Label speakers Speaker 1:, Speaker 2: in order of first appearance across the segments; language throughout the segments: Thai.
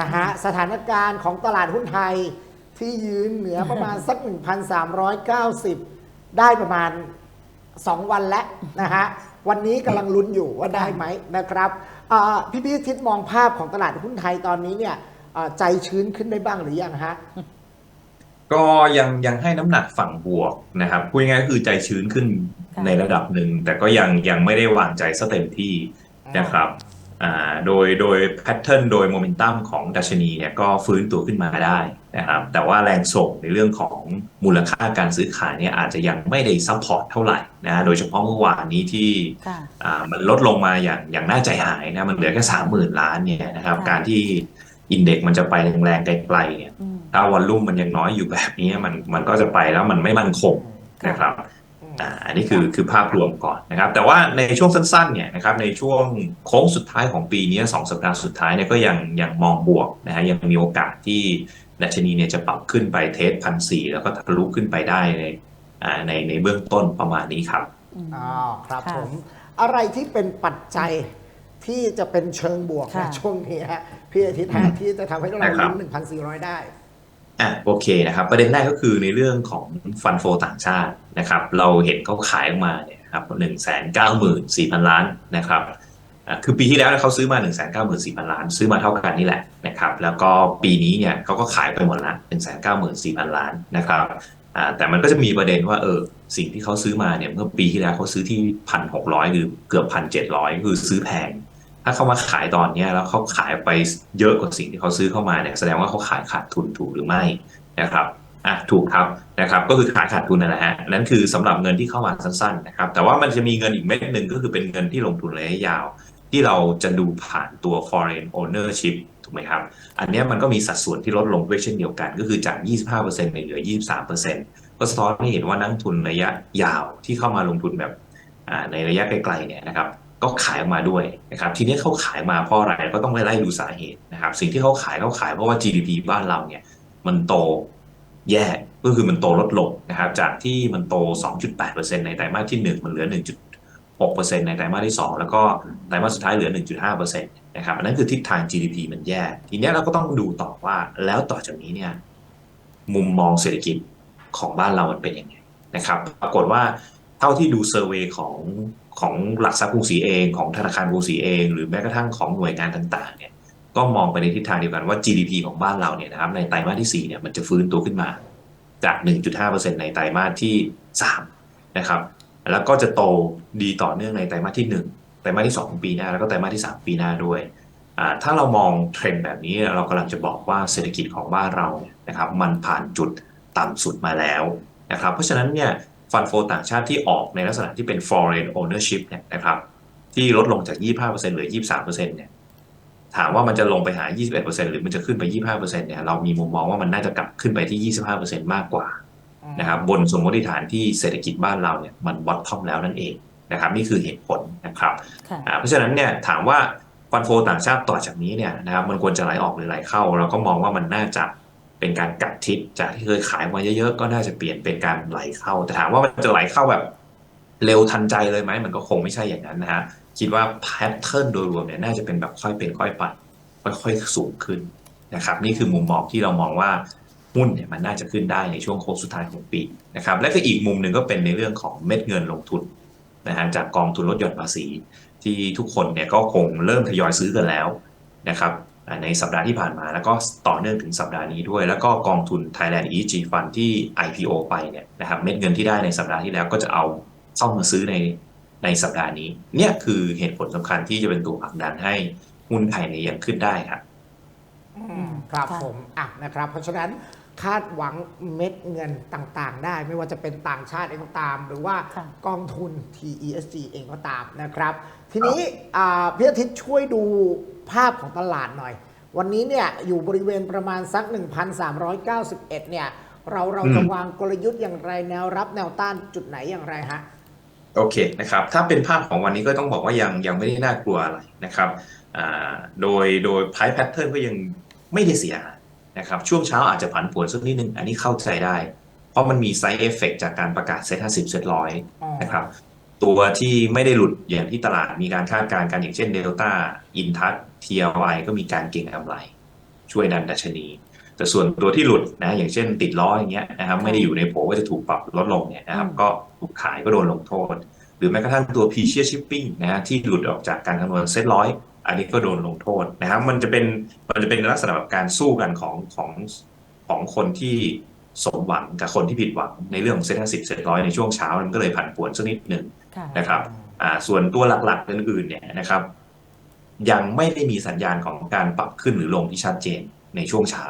Speaker 1: นะฮะสถานการณ์ของตลาดหุ้นไทยที่ยืนเหนือประมาณสัก 1,390 ได้ประมาณ 2 วันแล้วนะฮะวันนี้กำลังลุ้นอยู่ว่าได้ไหมนะครับอ่าพี่พี่ทิศมองภาพของตลาดหุ้นไทยตอนนี้เนี่ยอ่าใจชื้นขึ้นได้บ้างหรือยังฮะ
Speaker 2: ก็ยังยังให้น้ำหนักฝั่งบวกนะครับพูดง่ายๆก็คือใจชื้นขึ้น
Speaker 3: ค่ะ
Speaker 2: ในระดับหนึ่งแต่ก็ยังยังไม่ได้วางใจซะเต็มที่นะครับอ่า โดยโดยแพทเทิร์นโดยโมเมนตัมของดัชนีเนี่ยก็ฟื้นตัวขึ้นมาได้นะครับแต่ว่าแรงส่งในเรื่องของมูลค่าการซื้อขายเนี่ยอาจจะยังไม่ได้ซัพพอร์ตเท่าไหร่นะโดยเฉพาะเมื่อวานนี้ที่
Speaker 3: ค่ะ
Speaker 2: อ่ามันลดลงมาอย่างอย่างน่าใจหายนะมันเหลือแค่สามหมื่นล้านเนี่ยนะครับ
Speaker 3: ค่ะ
Speaker 2: การที่อินเด็กซ์มันจะไปแรงๆไกลๆเนี่ย
Speaker 3: อืม
Speaker 2: ถ้าวอลลุ่มมันยังน้อยอยู่แบบนี้มันมันก็จะไปแล้วมันไม่มั่นคง
Speaker 3: ค่ะ
Speaker 2: นะครับ อ่าอันนี้คือคือภาพรวมก่อนนะครับ แต่ว่าในช่วงสั้นๆเนี่ยนะครับในช่วงโค้งสุดท้ายของปีนี้สองสัปดาห์สุดท้ายเนี่ยก็ยังยังมองบวกนะฮะยังมีโอกาสที่ดัชนีเนี่ยจะปรับขึ้นไปเทสพันสี่แล้วก็ทะลุขึ้นไปได้ในอ่าในในเบื้องต้นประมาณนี้ครับ
Speaker 3: อืม
Speaker 1: อ๋อครับ
Speaker 3: ค่ะ
Speaker 1: ผมอะไรที่เป็นปัจจัยที่จะเป็นเชิงบวกใน
Speaker 3: ค่ะ
Speaker 1: ช่วงนี้ฮะพี่อาทิตย์ฮะที่จะทำให้เรา
Speaker 2: ได้ครับ
Speaker 1: ลุ้น1,400 ได้
Speaker 2: อะโอเคนะครับประเด็นแรกก็คือในเรื่องของฟันโฟต่างชาตินะครับ เราเห็นเขาขายออกมาเนี่ยครับหนึ่งแสนเก้าหมื่นสี่พันล้านนะครับอะคือปีที่แล้วเขาซื้อมาหนึ่งแสนเก้าหมื่นสี่พันล้าน ซื้อมาเท่ากันนี่แหละนะครับ แล้วก็ปีนี้เนี่ยเขาก็ขายไปหมดละหนึ่งแสนเก้าหมื่นสี่พันล้านนะครับอ่าแต่มันก็จะมีประเด็นว่าเออสิ่งที่เขาซื้อมาเนี่ยเมื่อปีที่แล้วเขาซื้อที่พันหกร้อยหรือเกือบพันเจ็ดร้อยคือซื้อแพง ถ้าเขามาขายตอนเนี้ยแล้วเขาขายไปเยอะกว่าสิ่งที่เขาซื้อเข้ามาเนี่ยแสดงว่าเขาขายขาดทุนถูกหรือไม่นะครับอะถูกครับนะครับก็คือขายขาดทุนนั่นแหละฮะนั่นคือสำหรับเงินที่เข้ามาสั้นๆนะครับแต่ว่ามันจะมีเงินอีกเม็ดหนึ่งก็คือเป็นเงินที่ลงทุนระยะยาว ที่เราจะดูผ่านตัว foreign ownership ถูกไหมครับ อันนี้มันก็มีสัดส่วนที่ลดลงด้วยเช่นเดียวกัน ก็คือจาก 25%ไปเหลือ 23%ก็สะท้อนให้เห็นว่านักทุนระยะยาวที่เข้ามาลงทุนแบบอ่าในระยะไกลๆเนี่ยนะครับ ก็ขายออกมาด้วยนะครับทีนี้เขาขายมาเพราะอะไรก็ต้องไปไล่ดูสาเหตุนะครับ สิ่งที่เขาขายเขาขายเพราะว่า GDP บ้านเราเนี่ยมันโตแย่ก็คือมันโตลดลงนะครับ จากที่มันโต 2.8%ในไตรมาสที่ 1 มันเหลือ 1.6%ในไตรมาสที่ 2 แล้วก็ไตรมาสสุดท้ายเหลือ 1.5%นะครับอันนั้นคือทิศทาง GDP มันแย่ ทีนี้เราก็ต้องดูต่อว่าแล้วต่อจากนี้เนี่ยมุมมองเศรษฐกิจของบ้านเรามันเป็นยังไงนะครับ ปรากฏว่าเท่าที่ดูเซอร์เวยของ ของหลักทรัพย์กรุงศรีเอง ของธนาคารกรุงศรีเอง หรือแม้กระทั่งของหน่วยงานต่างๆเนี่ยก็มองไปในทิศทางเดียวกันว่า GDP ของบ้านเราเนี่ยนะครับในไตรมาสที่4เนี่ยมันจะฟื้นตัวขึ้นมาจาก 1.5%ในไตรมาสที่3นะครับแล้วก็จะโตดีต่อเนื่องในไตรมาสที่ 1 ไตรมาสที่2ของปีหน้า แล้วก็ไตรมาสที่ 3 ปีหน้าด้วยอ่าถ้าเรามองเทรนด์แบบนี้เรากำลังจะบอกว่าเศรษฐกิจของบ้านเราเนี่ยนะครับมันผ่านจุดต่ำสุดมาแล้วนะครับเพราะฉะนั้นเนี่ย ฟันโฟต่างชาติที่ออกในลักษณะที่เป็น foreign ownership เนี่ยนะครับที่ลดลงจาก 25%เหลือ 23%เนี่ยถามว่ามันจะลงไปหา 21%หรือมันจะขึ้นไป 25%เนี่ยเรามีมุมมองว่ามันน่าจะกลับขึ้นไปที่ 25%มากกว่านะครับบนสมมติฐานที่เศรษฐกิจบ้านเราเนี่ยมันบอททอมแล้วนั่นเองนะครับนี่คือเหตุผลนะครับ
Speaker 3: ค่ะ
Speaker 2: อ่าเพราะฉะนั้นเนี่ยถามว่าฟันโฟต่างชาติต่อจากนี้เนี่ยนะครับมันควรจะไหลออกหรือไหลเข้า เราก็มองว่ามันน่าจะ เป็นการกลับทิศจากที่เคยขายมาเยอะๆก็น่าจะเปลี่ยนเป็นการไหลเข้า แต่ถามว่ามันจะไหลเข้าแบบ เร็วทันใจเลยไหมมันก็คงไม่ใช่อย่างนั้นนะฮะคิดว่าแพทเทิร์นโดยรวมเนี่ยน่าจะเป็นแบบค่อยเป็นค่อยไปค่อยๆสูงขึ้นนะครับ นี่คือมุมมองที่เรามองว่าหุ้นเนี่ยมันน่าจะขึ้นได้ในช่วงโค้งสุดท้ายของปีนะครับและก็อีกมุมหนึ่งก็เป็นในเรื่องของเม็ดเงินลงทุนนะฮะจากกองทุนลดหย่อนภาษี ที่ทุกคนเนี่ยก็คงเริ่มทยอยซื้อกันแล้วนะครับ ในสัปดาห์ที่ผ่านมา แล้วก็ต่อเนื่องถึงสัปดาห์นี้ด้วย แล้วก็กองทุน Thailand ESG Fund ที่ IPO ไปเนี่ยนะครับเม็ดเงินที่ได้ในสัปดาห์ที่แล้วก็จะเอาเข้ามาซื้อในในสัปดาห์นี้ เนี่ยคือเหตุผลสำคัญที่จะเป็นตัวผลักดันให้หุ้นไทยเนี่ยยังขึ้นได้ครับ
Speaker 1: อืมครับ
Speaker 3: ค่ะ
Speaker 1: ผมอะนะครับ เพราะฉะนั้นคาดหวังเม็ดเงินต่างๆ ได้ ไม่ว่าจะเป็นต่างชาติเองก็ตาม หรือว่า
Speaker 3: ค่ะ
Speaker 1: กองทุน TESG เองก็ตามนะครับ ทีนี้อ่าพี่อาทิตย์ช่วยดู ภาพของตลาดหน่อย วันนี้เนี่ยอยู่บริเวณประมาณสัก 1,391 เนี่ย เราเราจะ
Speaker 2: อืม
Speaker 1: วางกลยุทธ์อย่างไรแนวรับแนวต้านจุดไหนอย่างไรฮะ
Speaker 2: โอเคนะครับ ถ้าเป็นภาพของวันนี้ก็ต้องบอกว่ายังยังไม่ได้น่ากลัวอะไรนะครับอ่าโดยโดย price pattern ก็ยังไม่ได้เสียหายนะครับ ช่วงเช้าอาจจะผันผวนสักนิดนึง อันนี้เข้าใจได้ เพราะมันมี side effect จากการประกาศเซ็ต50เซ็ตร้อย
Speaker 1: อ๋อ
Speaker 2: นะครับ ตัวที่ไม่ได้หลุดอย่างที่ตลาดมีการคาดการณ์กันอย่างเช่นเดลต้าอินทัส TLI ก็มีการเก็งกำไร ช่วยดันดัชนี แต่ส่วนตัวที่หลุดนะอย่างเช่นติดล้ออย่างเงี้ยนะครับไม่ได้อยู่ในโผว่าจะถูกปรับลดลงเนี่ยนะครับก็ถูกขายก็โดนลงโทษ หรือแม้กระทั่งตัว p s h a r e shipping นะฮะที่หลุดออกจากการคำนวณเซ็ตร้อยอันนี้ก็โดนลงโทษนะครับมันจะเป็นมันจะเป็นลักษณะแบบการสู้กันของของของคนที่สมหวังกับคนที่ผิดหวังในเรื่องเซ็ตห้าสิบเซ็ตร้อยในช่วงเช้ามันก็เลยผันผวนสักนิดหนึ่ง นะครับอ่าส่วนตัวหลักๆอื่นๆเนี่ยนะครับ ยังไม่ได้มีสัญญาณของการปรับขึ้นหรือลงที่ชัดเจนในช่วงเช้า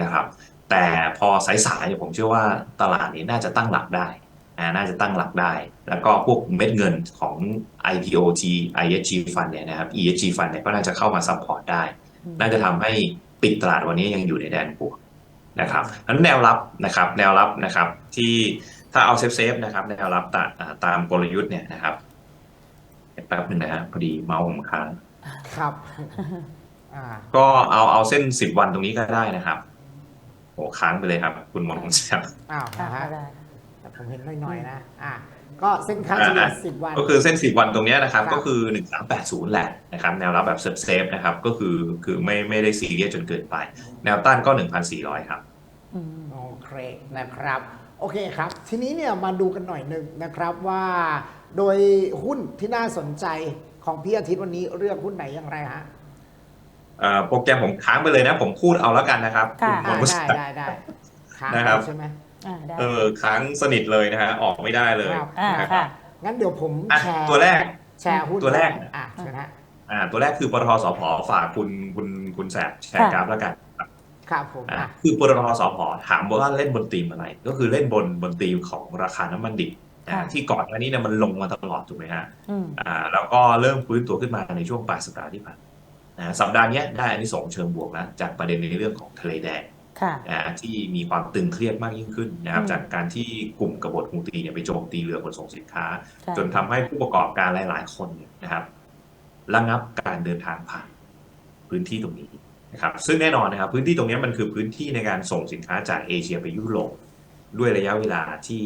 Speaker 2: นะครับ แต่พอสายๆเนี่ยผมเชื่อว่าตลาดนี้น่าจะตั้งหลักได้อ่าน่าจะตั้งหลักได้ แล้วก็พวกเม็ดเงินของ IPOG ISG Fund เนี่ยนะครับ ESG Fund เนี่ยก็น่าจะเข้ามาซัพพอร์ตได้
Speaker 3: อืม
Speaker 2: น่าจะทำให้ปิดตลาดวันนี้ยังอยู่ในแดนบวกนะครับนั้นแนวรับนะครับ แนวรับนะครับที่ ถ้าเอาเซฟเซฟๆนะครับแนวรับตาอ่าตามกลยุทธ์เนี่ยนะครับแป๊บหนึ่งนะฮะพอดีเมาส์ผมค้าง
Speaker 1: ครับอ่า
Speaker 2: ก็เอาเอาเส้นสิบวันตรงนี้ก็ได้นะครับโอ้ค้างไปเลยครับ คุณมนต์คุณแซม
Speaker 1: อ้าว
Speaker 3: ค่ะ
Speaker 1: นะฮะ
Speaker 3: ก็ได้
Speaker 1: แต่ผมเห็นหน่อยๆนะอ่าก็เส้นค่าเฉลี่ย
Speaker 2: อ่า
Speaker 1: สิบวัน
Speaker 2: ก็คือเส้นสิบวันตรงเนี้ยนะครับ
Speaker 1: ครับ
Speaker 2: ก็คือหนึ่งสามแปดศูนย์แหละนะครับแนวรับแบบเซฟเซฟๆนะครับ ก็คือคือไม่ไม่ได้ซีเรียสจนเกินไป แนวต้านก็หนึ่งพันสี่ร้อยครับ
Speaker 3: อืม
Speaker 1: โอเคนะครับ โอเคครับ ทีนี้เนี่ยมาดูกันหน่อยหนึ่งนะครับว่าโดยหุ้นที่น่าสนใจของพี่อาทิตย์วันนี้เลือกหุ้นไหนอย่างไรฮะ
Speaker 2: เอ่อโปรแกรมผมค้างไปเลยนะ ผมพูดเอาแล้วกันนะครับ
Speaker 3: ค่ะ
Speaker 2: ณม
Speaker 1: อ่าน
Speaker 2: ต์คุณแซ
Speaker 1: ได้
Speaker 2: ม
Speaker 1: ได้ได้ค้าง
Speaker 2: นะครับ
Speaker 1: ใช่ไหม
Speaker 3: อ่าได้
Speaker 2: เออค้างสนิทเลยนะฮะออกไม่ได้เลย
Speaker 1: ครับ
Speaker 3: อ่า
Speaker 2: นะครับ
Speaker 3: ค่ะ
Speaker 1: งั้นเดี๋ยวผม
Speaker 2: อะ
Speaker 1: แชร์
Speaker 2: ตัวแรก
Speaker 1: แชร์หุ้น
Speaker 2: ตัวแรก
Speaker 1: อะเชิญฮะ
Speaker 2: อ่าตัวแรกคือปตทสพฝากคุณคุณคุณแสบแชร์กราฟแล้วกัน ครับ
Speaker 1: ครับผม
Speaker 2: อ่า
Speaker 1: อะ
Speaker 2: คือปตทสพถามว่าเล่นบนธีมอะไร ก็คือเล่นบนบนธีมของราคาน้ำมันดิบนะ
Speaker 3: ค่ะ
Speaker 2: ที่ก่อนหน้านี้เนี่ยมันลงมาตลอดถูกไหมฮะ
Speaker 3: อืม
Speaker 2: อ่าแล้วก็เริ่มฟื้นตัวขึ้นมาในช่วงปลายสัปดาห์ที่ผ่านมาอ่าสัปดาห์เนี้ยได้อันนี้ส่งส์เชิงบวกนะจากประเด็นในเรื่องของทะเลแดง
Speaker 3: ค่ะ
Speaker 2: อ่าที่มีความตึงเครียดมากยิ่งขึ้นนะครับ
Speaker 3: อืม
Speaker 2: จากการที่กลุ่มกบฏฮูตีเนี่ยไปโจมตีเรือขนส่งสินค้า
Speaker 3: ใช่
Speaker 2: จนทำให้ผู้ประกอบการหลาย ๆ คนเนี่ยนะครับระงับการเดินทางผ่านพื้นที่ตรงนี้ นะครับซึ่งแน่นอนนะครับพื้นที่ตรงนี้มันคือพื้นที่ในการส่งสินค้าจากเอเชียไปยุโรปด้วยระยะเวลาที่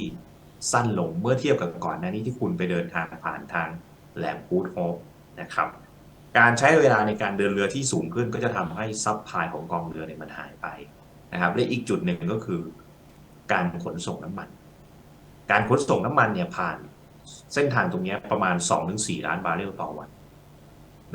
Speaker 2: สั้นลงเมื่อเทียบกับก่อนหน้านี้ที่คุณไปเดินทางผ่านทางแหลมพูดโฮปนะครับการใช้เวลาในการเดินเรือที่สูงขึ้นก็จะทำให้ซับพลายของกองเรือเนี่ยมันหายไปนะครับและอีกจุดหนึ่งก็คือการขนส่งน้ำมัน การขนส่งน้ำมันเนี่ยผ่านเส้นทางตรงนี้ประมาณ 2-4 ล้านบาร์เรลต่อวัน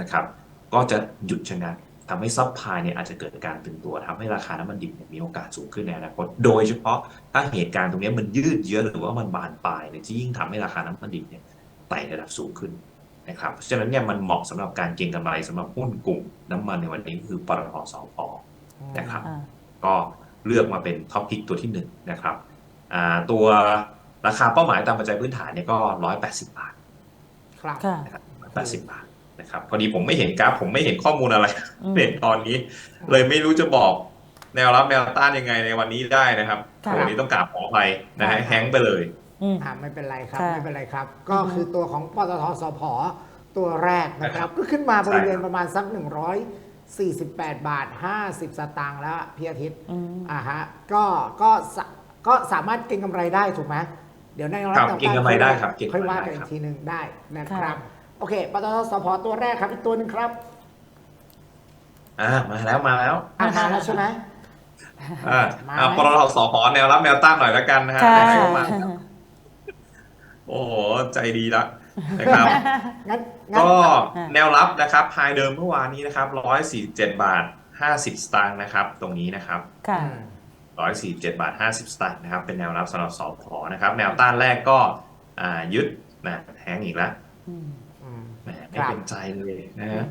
Speaker 2: นะครับ ก็จะหยุดชะงัก ทำให้ซับพลายเนี่ยอาจจะเกิดการตึงตัวทำให้ราคาน้ำมันดิบเนี่ยมีโอกาสสูงขึ้นในอนาคต โดยเฉพาะถ้าเหตุการณ์ตรงเนี้ยมันยืดเยื้อหรือว่ามันบานปลายเนี่ยที่ยิ่งทำให้ราคาน้ำมันดิบเนี่ยไต่ระดับสูงขึ้นนะครับเพราะฉะนั้นเนี่ยมันเหมาะสำหรับการเก็งกำไรสำหรับหุ้นกลุ่มน้ำมันในวันนี้คือปตทสพนะครับ
Speaker 3: อ่า
Speaker 2: ก็เลือกมาเป็นท็อปพิกตัวที่หนึ่งนะครับอ่าตัวราคาเป้าหมายตามปัจจัยพื้นฐานเนี่ยก็ร้อยแปดสิบาท
Speaker 1: ครับ
Speaker 3: ค่ะ
Speaker 2: นะครับแปดสิบาท นะครับพอดีผมไม่เห็นกราฟผมไม่เห็นข้อมูลอะไร
Speaker 3: อืม
Speaker 2: เห็นตอนนี้ เลยไม่รู้จะบอกแนวรับแนวต้านยังไงในวันนี้ได้นะครับ
Speaker 3: ค่ะ
Speaker 2: วันนี้ต้องกราบขออภัยนะฮะแฮงก์ไปเลย
Speaker 3: อืม
Speaker 1: อ่าไม่เป็นไรครับ
Speaker 3: ค่ะ
Speaker 1: ไม่เป็นไรครับ ก็
Speaker 3: อือฮึ
Speaker 1: คือตัวของปตทสพตัวแรกนะครับ ก็ขึ้นมาบริเวณประมาณสัก148 บาท 50 สตางค์แล้วพี่อาทิตย์
Speaker 3: อืม
Speaker 1: อ่าฮะก็ก็สะก็สามารถเก็งกำไรได้ถูกไหมเดี๋ยวใน
Speaker 2: ครับ
Speaker 1: ต่อ
Speaker 2: เก็งกำไรได้ครับเก็งกำไร
Speaker 1: ค่อยว่า
Speaker 2: ได้
Speaker 1: กันอี
Speaker 2: ครั
Speaker 1: ก
Speaker 2: บ
Speaker 1: ทีหนึ่งได้นะครับ
Speaker 3: ค่ะ
Speaker 1: โอเคปตทสพตัวแรกครับ อีกตัวหนึ่งครับ
Speaker 2: อ่ามาแล้วมาแล้ว
Speaker 1: อ่ามาแล้วใช่ไหม
Speaker 2: อ่า
Speaker 1: มา
Speaker 2: อ่า
Speaker 1: ไหม
Speaker 2: ปตทสพแนวรับแนวต้านหน่อยแล้วกันนะฮะ
Speaker 3: ค่ะ
Speaker 2: ไหนๆก็มาโอ้โห ใจดีละนะครับ
Speaker 1: งั้นงั้น
Speaker 2: ก็
Speaker 3: อะ
Speaker 2: แนวรับนะครับไฮเดิมเมื่อวานนี้นะครับ147บาท50สตางค์นะครับ ตรงนี้นะครับ
Speaker 3: ค่ะ
Speaker 1: อืม
Speaker 2: 147บาท50สตางค์นะครับ เป็นแนวรับสำหรับสพนะครับ แนวต้านแรกก็อ่ายึดนะแทงอีกแล้ว
Speaker 3: อืม
Speaker 1: อืม
Speaker 2: แหม ไม่
Speaker 1: ครับ
Speaker 2: เป็นใจเลยนะฮะ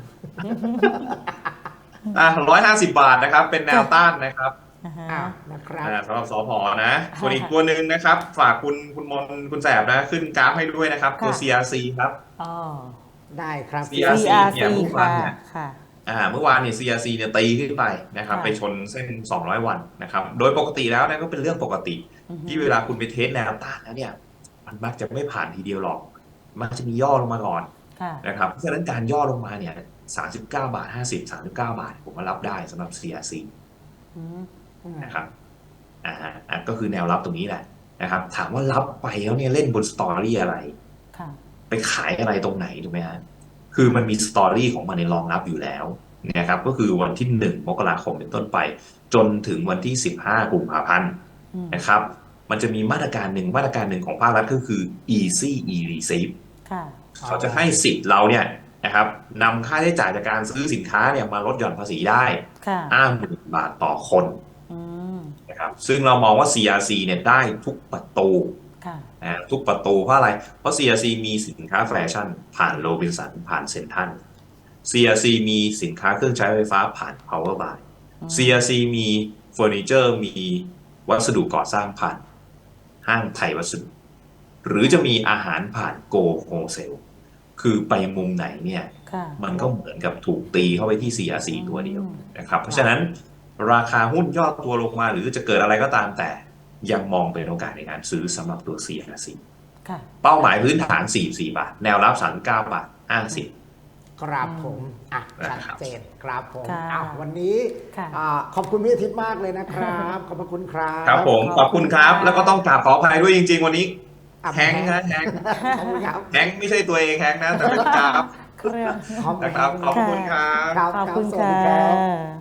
Speaker 2: อะ150บาทนะครับ เป็นแนวต้านนะครับ
Speaker 3: อ่าฮะ
Speaker 1: อ่านะครับ
Speaker 2: อ่าสำหรับสพนะส่วนอีก
Speaker 3: ค่ะ
Speaker 2: ตัวหนึ่งนะครับ ฝากคุณคุณมนคุณแสบนะขึ้นกราฟให้ด้วยนะครับ ตัว
Speaker 3: ค่ะ
Speaker 2: CRC ครับ
Speaker 3: อ๋อ
Speaker 1: ได้ครับ
Speaker 2: CRC
Speaker 3: CRC
Speaker 2: เนี่ยเมื่อวาน
Speaker 3: ค่ะ
Speaker 2: เนี่ย
Speaker 3: ค่ะ
Speaker 2: อ่าเมื่อวานเนี่ย CRC เนี่ยตีขึ้นไปนะครับ
Speaker 3: ค่ะ
Speaker 2: ไปชนเส้น 200 วันนะครับ โดยปกติแล้วเนะก็เป็นเรื่องปกติ
Speaker 3: อือฮึ
Speaker 2: ที่เวลาคุณไปเทสแนวต้านแล้วเนี่ย มันมักจะไม่ผ่านทีเดียวหรอก มักจะมีย่อลงมาก่อน
Speaker 3: ค่ะ
Speaker 2: นะครับเพราะฉะนั้นการย่อลงมาเนี่ย39บาท50 39บาท ผมว่ารับได้สำหรับ CRC
Speaker 3: อืม
Speaker 1: อืม
Speaker 2: นะครับอ่าฮะอะก็คือแนวรับตรงนี้แหละนะครับ ถามว่ารับไปแล้วเนี่ยเล่นบนสตอรี่อะไร
Speaker 3: ค่ะ
Speaker 2: ไปขายอะไรตรงไหนถูกไหมฮะคือมันมีสตอรี่ของมันในรองรับอยู่แล้วนะครับ ก็คือวันที่1มกราคมเป็นต้นไป จนถึงวันที่15กุมภาพันธ์
Speaker 3: อืม
Speaker 2: นะครับมันจะมีมาตรการหนึ่งมาตรการหนึ่งของภาครัฐก็คือ easy e receive
Speaker 3: ค่ะ
Speaker 1: อ๋อ
Speaker 2: เขาจะให้สิทธิ์เราเนี่ยนะครับนำค่าใช้จ่ายจากการซื้อสินค้าเนี่ยมาลดหย่อนภาษีได้
Speaker 3: ค่ะ
Speaker 2: 50,000บาทต่อคน
Speaker 3: อืม
Speaker 2: นะครับซึ่งเรามองว่า CRC เนี่ยได้ทุกประตู
Speaker 3: ค่ะ
Speaker 2: นะทุกประตูเพราะอะไร เพราะ CRC มีสินค้าแฟชั่นผ่านโรบินสันผ่านเซ็นทรัล CRC มีสินค้าเครื่องใช้ไฟฟ้าผ่าน Power by
Speaker 3: อืม
Speaker 2: CRC มีเฟอร์นิเจอร์มีวัสดุก่อสร้างผ่าน ห้างไทยวัสดุ หรือจะมีอาหารผ่านโกโฮเซลคือไปมุมไหนเนี่ย
Speaker 3: ค่ะ
Speaker 2: มันก็เหมือนกับถูกตีเข้าไปที่ CRC ตัวเดียว
Speaker 3: อืม
Speaker 2: นะครับ เพราะฉะนั้นราคาหุ้นย่อตัวลงมาหรือจะเกิดอะไรก็ตามแต่ยังมองเป็นโอกาสในการซื้อสำหรับตัว CRC
Speaker 3: ค่ะ
Speaker 2: เป้าหมายพื้นฐาน 44 บาท แนวรับ 39 บาท 50
Speaker 1: ครับผมอะ
Speaker 2: นะ
Speaker 1: ชัด
Speaker 2: ครับ
Speaker 1: เจนครับผม
Speaker 3: ค่ะ
Speaker 1: อะวันนี้
Speaker 3: ค่ะ
Speaker 1: อ่าขอบคุณพี่อาทิตย์มากเลยนะครับ ขอบพระคุณครับ
Speaker 2: ครับผม ขอบคุณครับ แล้วก็ต้องกราบขออภัยด้วยจริง ๆ วันนี้
Speaker 1: อะ
Speaker 2: แฮงค์นะแฮงค์
Speaker 1: ขอบคุณครับ
Speaker 2: แฮงค์ไม่ใช่ตัวเองแฮงค์นะแต่เป็นกราฟ
Speaker 3: เครื่อง
Speaker 1: ขอบคุณ
Speaker 2: นะครับขอบคุณครับ
Speaker 1: ครับ
Speaker 3: ขอบ
Speaker 1: รั
Speaker 3: คุณ
Speaker 1: สวัส
Speaker 3: ค่
Speaker 1: ดีรับะ